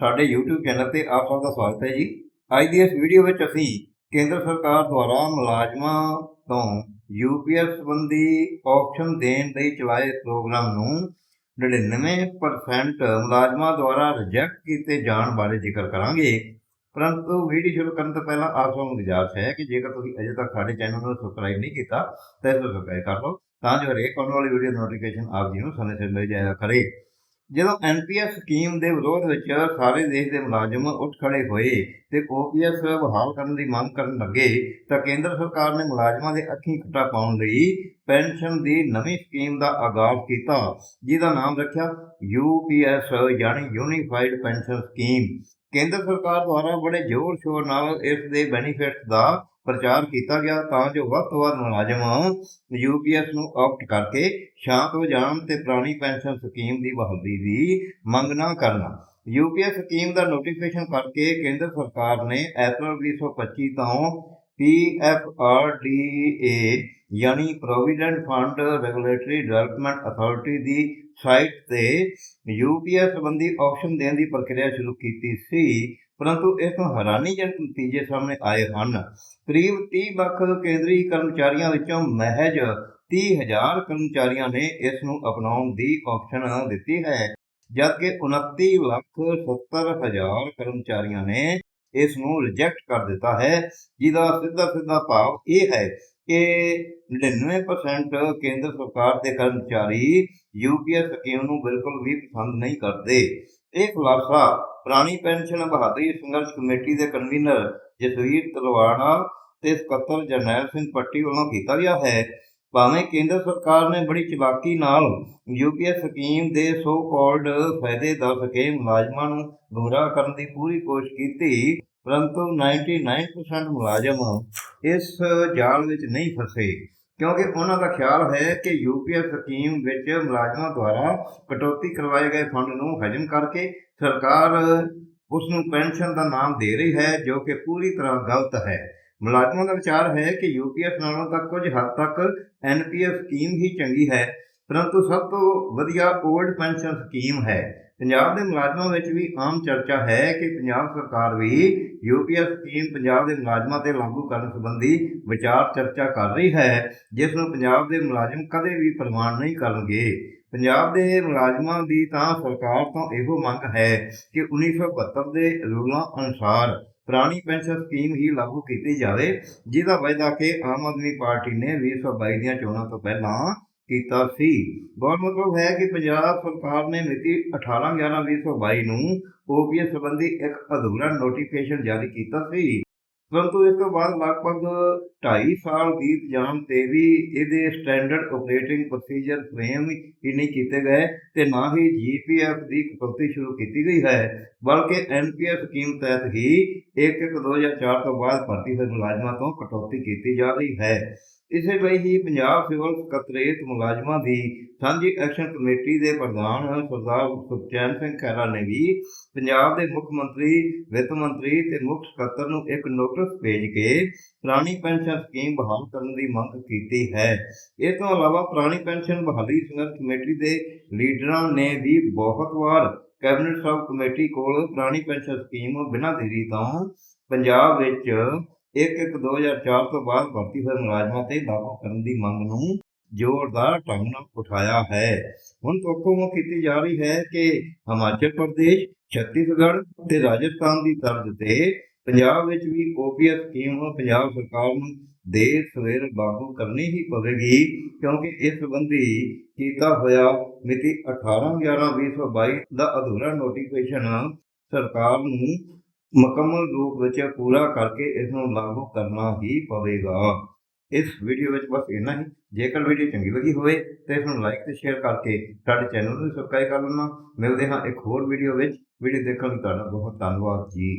ਸਾਡੇ YouTube channel ਤੇ ਆਪ ਸਭ ਦਾ ਸਵਾਗਤ ਹੈ ਜੀ। ਅੱਜ ਦੀ ਇਸ ਵੀਡੀਓ ਵਿੱਚ ਅਸੀਂ ਕੇਂਦਰ ਸਰਕਾਰ ਦੁਆਰਾ ਮੁਲਾਜ਼ਮਾਂ ਤੋਂ ਯੂਪੀਐਸ ਸੰਬੰਧੀ ਆਪਸ਼ਨ ਦੇਣ ਲਈ ਚਲਾਏ ਪ੍ਰੋਗਰਾਮ ਨੂੰ 99% ਮੁਲਾਜ਼ਮਾਂ ਦੁਆਰਾ ਰਿਜੈਕਟ ਕੀਤੇ ਜਾਣ ਬਾਰੇ ਜ਼ਿਕਰ ਕਰਾਂਗੇ। ਪਰੰਤੂ ਵੀਡੀਓ ਸ਼ੁਰੂ ਕਰਨ ਤੋਂ ਪਹਿਲਾਂ ਆਪ ਸਭ ਨੂੰ ਗੁਜ਼ਾਰਿਸ਼ ਹੈ ਕਿ ਜੇਕਰ ਤੁਸੀਂ ਅਜੇ ਤੱਕ ਸਾਡੇ ਚੈਨਲ ਨੂੰ ਸਬਸਕ੍ਰਾਈਬ ਨਹੀਂ ਕੀਤਾ, ਤਾਂ ਇਸ ਨੂੰ ਸਬਸਕ੍ਰਾਈਬ ਕਰ ਲਓ, ਤਾਂ ਜੋ ਹਰੇਕ ਆਉਣ ਵਾਲੀ ਵੀਡੀਓ ਨੋਟੀਫਿਕੇਸ਼ਨ ਆਪ ਜੀ ਨੂੰ ਸਮੇਂ ਸਿਰ ਮਿਲ ਜਾਇਆ ਕਰੇ। ਜਦੋਂ ਐਨਪੀਐਸ ਸਕੀਮ ਦੇ ਵਿਰੋਧ ਵਿੱਚ ਸਾਰੇ ਦੇਸ਼ ਦੇ ਮੁਲਾਜ਼ਮ ਉੱਠ ਖੜੇ ਹੋਏ ਤੇ ਓਪੀਐਸ ਬਹਾਲ ਕਰਨ ਦੀ ਮੰਗ ਕਰਨ ਲੱਗੇ ਤਾਂ ਕੇਂਦਰ ਸਰਕਾਰ ਨੇ ਮੁਲਾਜ਼ਮਾਂ ਦੇ ਅੱਖੀਂ ਖੱਟਾ ਪਾਉਣ ਲਈ ਪੈਨਸ਼ਨ ਦੀ ਨਵੀਂ ਸਕੀਮ ਦਾ ਆਗਾਜ਼ ਕੀਤਾ, ਜਿਹਦਾ ਨਾਮ ਰੱਖਿਆ ਯੂਪੀਐਸ ਯਾਨੀ ਯੂਨੀਫਾਈਡ ਪੈਨਸ਼ਨ ਸਕੀਮ ਕੇਂਦਰ ਸਰਕਾਰ ਦੁਆਰਾ ਬੜੇ ਜ਼ੋਰ ਸ਼ੋਰ ਨਾਲ ਇਸ ਦੇ ਬੈਨੀਫਿਟਸ ਦਾ ਪ੍ਰਚਾਰ ਕੀਤਾ ਗਿਆ ਤਾਂ ਜੋ ਵੱਧ ਤੋਂ ਵੱਧ ਮੁਲਾਜ਼ਮ ਯੂਪੀਐਸ ਨੂੰ ਆਪਟ ਕਰਕੇ ਸ਼ਾਂਤ ਹੋ ਜਾਣ ਤੇ ਪੁਰਾਣੀ ਪੈਨਸ਼ਨ ਸਕੀਮ ਦੀ ਬਹਾਲੀ ਦੀ ਮੰਗ ਨਾ ਕਰਨ। ਯੂਪੀਐਸ ਸਕੀਮ ਦਾ ਨੋਟੀਫਿਕੇਸ਼ਨ ਕਰਕੇ ਕੇਂਦਰ ਸਰਕਾਰ ਨੇ ਅਪ੍ਰੈਲ 2025 ਤੋਂ ਪੀਐਫਆਰਡੀਏ ਯਾਨੀ provident fund regulatory development authority ਦੀ ਸਾਈਟ ਤੇ ਯੂਪੀਐਸ ਸੰਬੰਧੀ ਆਪਸ਼ਨ ਦੇਣ ਦੀ ਪ੍ਰਕਿਰਿਆ ਸ਼ੁਰੂ ਕੀਤੀ ਸੀ। ਪਰੰਤੂ ਇਸ ਤੋਂ ਹੈਰਾਨੀਜਨਕ ਨਤੀਜੇ ਸਾਹਮਣੇ ਆਏ ਹਨ। ਕਰੀਬ 30 ਲੱਖ ਕੇਂਦਰੀ ਕਰਮਚਾਰੀਆਂ ਵਿੱਚੋਂ ਮਹਿਜ 30000 ਕਰਮਚਾਰੀਆਂ ਨੇ ਇਸ ਨੂੰ ਅਪਣਾਉਣ ਦੀ ਆਪਸ਼ਨ ਦਿੱਤੀ ਹੈ, ਜਦਕਿ 29 ਲੱਖ 70 ਹਜ਼ਾਰ ਕਰਮਚਾਰੀਆਂ ਨੇ ਇਸ ਨੂੰ ਰਿਜੈਕਟ ਕਰ ਦਿੱਤਾ ਹੈ, ਜਿਹਦਾ ਸਿੱਧਾ ਸਿੱਧਾ ਭਾਵ ਇਹ ਹੈ ਕਿ 99% ਕੇਂਦਰ ਸਰਕਾਰ ਦੇ ਕਰਮਚਾਰੀ ਯੂਪੀਐਸ ਸਕੀਮ ਨੂੰ ਬਿਲਕੁਲ ਵੀ ਪਸੰਦ ਨਹੀਂ ਕਰਦੇ। ਇਹ ਖੁਲਾਸਾ ਪੁਰਾਣੀ ਪੈਨਸ਼ਨ ਬਹਾਦਰੀ ਸੰਘਰਸ਼ ਕਮੇਟੀ ਦੇ ਕਨਵੀਨਰ ਜਸਵੀਰ ਤਲਵਾੜਾ ਤੇ ਸਕੱਤਰ ਜਰਨੈਲ ਸਿੰਘ ਪੱਟੀ ਵੱਲੋਂ ਕੀਤਾ ਗਿਆ ਹੈ। ਭਾਵੇਂ ਕੇਂਦਰ ਸਰਕਾਰ ਨੇ ਬੜੀ ਚਲਾਕੀ ਨਾਲ ਯੂਪੀਐਸ ਸਕੀਮ ਦੇ ਸੋ ਕਾਲਡ ਫਾਇਦੇ ਦੱਸ ਕੇ ਮੁਲਾਜ਼ਮਾਂ ਨੂੰ ਗੁੰਮਰਾਹ ਕਰਨ ਦੀ ਪੂਰੀ ਕੋਸ਼ਿਸ਼ ਕੀਤੀ ਪਰੰਤੂ 99% ਮੁਲਾਜ਼ਮ ਇਸ ਜਾਲ ਵਿੱਚ ਨਹੀਂ ਫਸੇ, ਕਿਉਂਕਿ ਉਹਨਾਂ ਦਾ ਖਿਆਲ ਹੈ ਕਿ ਯੂਪੀਐਸ ਸਕੀਮ ਵਿੱਚ ਮੁਲਾਜ਼ਮਾਂ ਦੁਆਰਾ ਕਟੌਤੀ ਕਰਵਾਏ ਗਏ ਫੰਡ ਨੂੰ ਹਜਮ ਕਰਕੇ ਸਰਕਾਰ ਉਸ ਨੂੰ ਪੈਨਸ਼ਨ ਦਾ ਨਾਮ ਦੇ ਰਹੀ ਹੈ, ਜੋ ਕਿ ਪੂਰੀ ਤਰ੍ਹਾਂ ਗਲਤ ਹੈ। ਮੁਲਾਜ਼ਮਾਂ ਦਾ ਵਿਚਾਰ ਹੈ ਕਿ ਯੂਪੀਐਸ ਨਾਲੋਂ ਤਾਂ ਕੁਝ ਹੱਦ ਤੱਕ ਐਨਪੀਐਸ ਸਕੀਮ ਹੀ ਚੰਗੀ ਹੈ। ਪਰੰਤੂ ਸਭ ਤੋਂ ਵਧੀਆ ਓਲਡ ਪੈਨਸ਼ਨ ਸਕੀਮ ਹੈ। ਪੰਜਾਬ ਦੇ ਮੁਲਾਜ਼ਮਾਂ ਵਿੱਚ ਵੀ ਆਮ ਚਰਚਾ ਹੈ ਕਿ ਪੰਜਾਬ ਸਰਕਾਰ ਵੀ ਯੂਪੀਐਸ ਸਕੀਮ ਪੰਜਾਬ ਦੇ ਮੁਲਾਜ਼ਮਾਂ ਤੇ ਲਾਗੂ ਕਰਨ ਸੰਬੰਧੀ ਵਿਚਾਰ ਚਰਚਾ ਕਰ ਰਹੀ ਹੈ, ਜਿਸ ਨੂੰ ਪੰਜਾਬ ਦੇ ਮੁਲਾਜ਼ਮ ਕਦੇ ਵੀ ਪ੍ਰਵਾਨ ਨਹੀਂ ਕਰਨਗੇ। ਪੰਜਾਬ ਦੇ ਮੁਲਾਜ਼ਮਾਂ ਦੀ ਤਾਂ ਸਰਕਾਰ ਤੋਂ ਇਹੋ ਮੰਗ ਹੈ ਕਿ 1972 ਦੇ ਰੂਲਾਂ ਅਨੁਸਾਰ ਪੁਰਾਣੀ ਪੈਨਸ਼ਨ ਸਕੀਮ ਹੀ ਲਾਗੂ ਕੀਤੀ ਜਾਵੇ, ਜਿਹਦਾ ਵਾਅਦਾ ਕਿ ਆਮ ਆਦਮੀ ਪਾਰਟੀ ਨੇ 2022 ਦੀਆਂ ਚੋਣਾਂ ਤੋਂ ਪਹਿਲਾਂ ਕੀਤਾ ਸੀ। ਗੌਰ ਮਤਲਬ ਹੈ ਕਿ ਪੰਜਾਬ ਸਰਕਾਰ ਨੇ ਮਿਤੀ 18/11/2022 ਨੂੰ ਓਪੀਐਸ ਸੰਬੰਧੀ ਇੱਕ ਅਧੂਰਾ ਨੋਟੀਫਿਕੇਸ਼ਨ ਜਾਰੀ ਕੀਤਾ ਸੀ। ਪਰੰਤੂ ਇਸ ਤੋਂ ਬਾਅਦ ਲਗਭਗ 2.5 ਸਾਲ ਬੀਤ ਜਾਣ ਤੇ ਵੀ ਇਹਦੇ ਸਟੈਂਡਰਡ ਆਪਰੇਟਿੰਗ ਪ੍ਰੋਸੀਜਰ ਫਰੇਮ ਹੀ ਨਹੀਂ ਕੀਤੇ ਗਏ ਤੇ ਨਾ ਹੀ ਜੀਪੀਐਫ ਦੀ ਕਟੌਤੀ ਸ਼ੁਰੂ ਕੀਤੀ ਗਈ ਹੈ, ਬਲਕਿ ਐਨਪੀਐਸ ਸਕੀਮ ਤਹਿਤ ਹੀ 1/1/2004 ਤੋਂ ਬਾਅਦ ਭਰਤੀ ਹੋਏ ਮੁਲਾਜ਼ਮਾਂ ਤੋਂ ਕਟੌਤੀ ਕੀਤੀ ਜਾ ਰਹੀ ਹੈ। ਇਸੇ ਲਈ ਹੀ ਪੰਜਾਬ ਸਿਵਲ ਸਕੱਤਰੇਤ ਮੁਲਾਜ਼ਮਾਂ ਦੀ ਸਾਂਝੀ ਐਕਸ਼ਨ ਕਮੇਟੀ ਦੇ ਪ੍ਰਧਾਨ ਸਰਦਾਰ ਸੁਖਚੈਨ ਸਿੰਘ ਖਹਿਰਾ ਨੇ ਵੀ ਪੰਜਾਬ ਦੇ ਮੁੱਖ ਮੰਤਰੀ, ਵਿੱਤ ਮੰਤਰੀ ਤੇ ਮੁੱਖ ਸਕੱਤਰ ਨੂੰ ਇੱਕ ਨੋਟਿਸ ਭੇਜ ਕੇ ਪੁਰਾਣੀ ਪੈਨਸ਼ਨ ਸਕੀਮ ਬਹਾਲ ਕਰਨ ਦੀ ਮੰਗ ਕੀਤੀ ਹੈ। ਇਸ ਤੋਂ ਇਲਾਵਾ ਪੁਰਾਣੀ ਪੈਨਸ਼ਨ ਬਹਾਲੀ ਸੰਘਰਸ਼ ਕਮੇਟੀ ਦੇ ਲੀਡਰਾਂ ਨੇ ਵੀ ਬਹੁਤ ਵਾਰ ਕੈਬਨਿਟ ਸਬ ਕਮੇਟੀ ਕੋਲ ਪੁਰਾਣੀ ਪੈਨਸ਼ਨ ਸਕੀਮ ਬਿਨਾਂ ਦੇਰੀ ਤੋਂ ਪੰਜਾਬ ਵਿੱਚ 1/1/2004 ਤੋਂ ਬਾਅਦ ਭਰਤੀ ਹੋਏ ਮੁਲਾਜ਼ਮਾਂ ਤੇ ਲਾਗੂ ਕਰਨ ਦੀ ਮੰਗ ਨੂੰ ਜ਼ੋਰਦਾਰ ਢੰਗ ਨਾਲ ਉਠਾਇਆ ਹੈ। ਹੁਣ ਤੋਖੋ ਕੀਤੀ ਜਾ ਰਹੀ ਹੈ ਕਿ ਹਿਮਾਚਲ ਪ੍ਰਦੇਸ਼, ਛੱਤੀਸਗੜ੍ਹ ਤੇ ਰਾਜਸਥਾਨ ਦੀ ਤਰਜ਼ ਤੇ ਪੰਜਾਬ ਵਿੱਚ ਵੀ ਓਪੀਐਸ ਸਕੀਮ ਪੰਜਾਬ ਸਰਕਾਰ ਨੂੰ ਦੇਰ ਸਵੇਰ ਲਾਗੂ ਕਰਨੀ ਹੀ ਪਵੇਗੀ, ਕਿਉਂਕਿ ਇਸ ਸੰਬੰਧੀ ਕੀਤਾ ਹੋਇਆ ਮਿਤੀ 18/11/2022 ਦਾ ਅਧੂਰਾ ਨੋਟੀਫਿਕੇਸ਼ਨ ਸਰਕਾਰ ਨੂੰ ਮੁਕੰਮਲ ਰੂਪ ਵਿੱਚ ਪੂਰਾ ਕਰਕੇ ਇਸ ਨੂੰ ਲਾਗੂ ਕਰਨਾ ਹੀ ਪਵੇਗਾ। ਇਸ ਵੀਡੀਓ ਵਿੱਚ ਬਸ ਇੰਨਾ ਹੀ। ਜੇਕਰ ਵੀਡੀਓ ਚੰਗੀ ਲੱਗੀ ਹੋਵੇ ਤਾਂ ਇਸ ਨੂੰ ਲਾਈਕ ਤੇ ਸ਼ੇਅਰ ਕਰਕੇ ਸਾਡੇ ਚੈਨਲ ਨੂੰ ਸਬਸਕ੍ਰਾਈਬ ਕਰ ਲੈਣਾ। ਮਿਲਦੇ ਹਾਂ ਇੱਕ ਹੋਰ ਵੀਡੀਓ ਵਿੱਚ। ਵੀਡੀਓ ਦੇਖਣ ਲਈ ਤੁਹਾਡਾ ਬਹੁਤ ਧੰਨਵਾਦ ਜੀ।